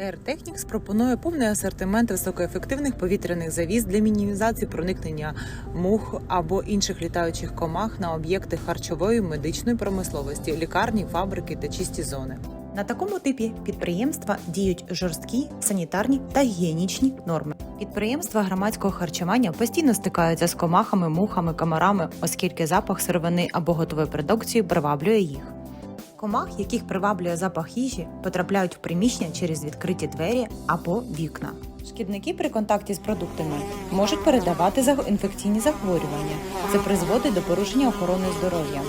Air Technics пропонує повний асортимент високоефективних повітряних завіс для мінімізації проникнення мух або інших літаючих комах на об'єкти харчової медичної промисловості, лікарні, фабрики та чисті зони. На такому типі підприємства діють жорсткі санітарні та гігієнічні норми. Підприємства громадського харчування постійно стикаються з комахами, мухами, комарами, оскільки запах сировини або готової продукції приваблює їх. Комах, яких приваблює запах їжі, потрапляють в приміщення через відкриті двері або вікна. Шкідники при контакті з продуктами можуть передавати інфекційні захворювання. Це призводить до порушення охорони здоров'я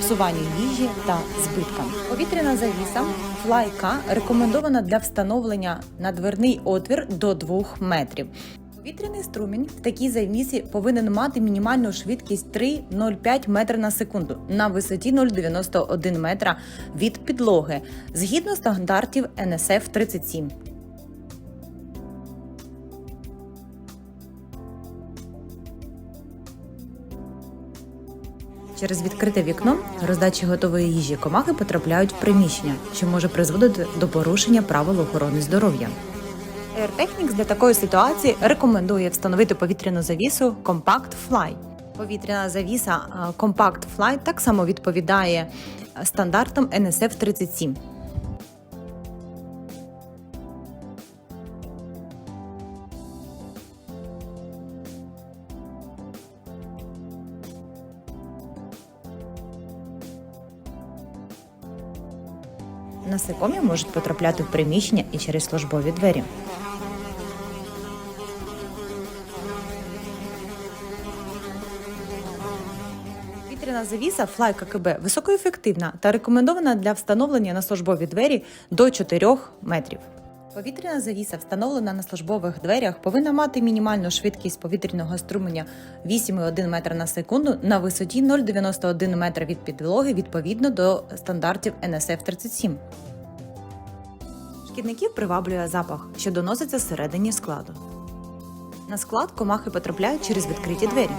псуванню їжі та збиткам. Повітряна завіса флайка рекомендована для встановлення на дверний отвір до 2 метрів. Повітряний струмінь в такій завісі повинен мати мінімальну швидкість 3,05 метра на секунду на висоті 0,91 метра від підлоги згідно стандартів NSF 37. Через відкрите вікно роздачі готової їжі комахи потрапляють в приміщення, що може призводити до порушення правил охорони здоров'я. Air Technics для такої ситуації рекомендує встановити повітряну завісу Compact Fly. Повітряна завіса е, Compact Fly так само відповідає е, стандартам NSF 37. Насекомі можуть потрапляти в приміщення і через службові двері. Вітряна завіса Fly КБ високоефективна та рекомендована для встановлення на службові двері до 4 метрів. Повітряна завіса, встановлена на службових дверях, повинна мати мінімальну швидкість повітряного струменя 8,1 метра на секунду на висоті 0,91 метра від підлоги відповідно до стандартів NSF 37. Шкідників приваблює запах, що доноситься зсередині складу. На склад комахи потрапляють через відкриті двері.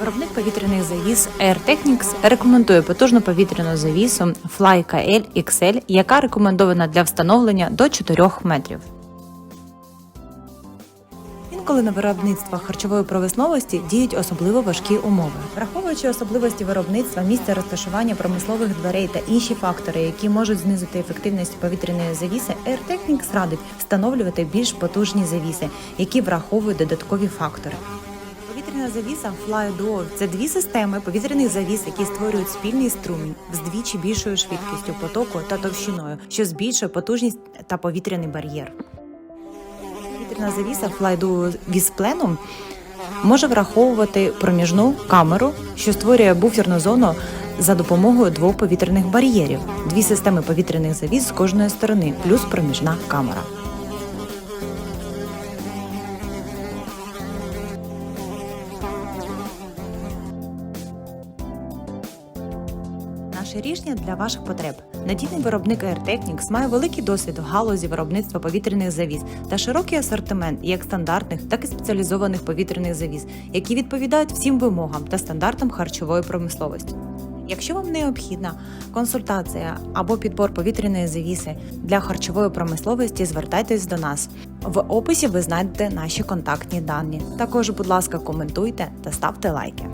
Виробник повітряних завіс Air Technics рекомендує потужну повітряну завісу Fly KL XL, яка рекомендована для встановлення до 4 метрів. Інколи на виробництвах харчової промисловості діють особливо важкі умови. Враховуючи особливості виробництва, місця розташування промислових дверей та інші фактори, які можуть знизити ефективність повітряної завіси, Air Technics радить встановлювати більш потужні завіси, які враховують додаткові фактори. Завіса Fly Duo – це дві системи повітряних завіс, які створюють спільний струмінь з двічі більшою швидкістю потоку та товщиною, що збільшує потужність та повітряний бар'єр. Повітряна завіса Fly Duo with Plenum може враховувати проміжну камеру, що створює буферну зону за допомогою двох повітряних бар'єрів, дві системи повітряних завіс з кожної сторони, плюс проміжна камера. Наше рішення для ваших потреб. Надійний виробник Air Technics має великий досвід в галузі виробництва повітряних завіс та широкий асортимент як стандартних, так і спеціалізованих повітряних завіс, які відповідають всім вимогам та стандартам харчової промисловості. Якщо вам необхідна консультація або підбор повітряної завіси для харчової промисловості, звертайтесь до нас. В описі ви знайдете наші контактні дані. Також, будь ласка, коментуйте та ставте лайки.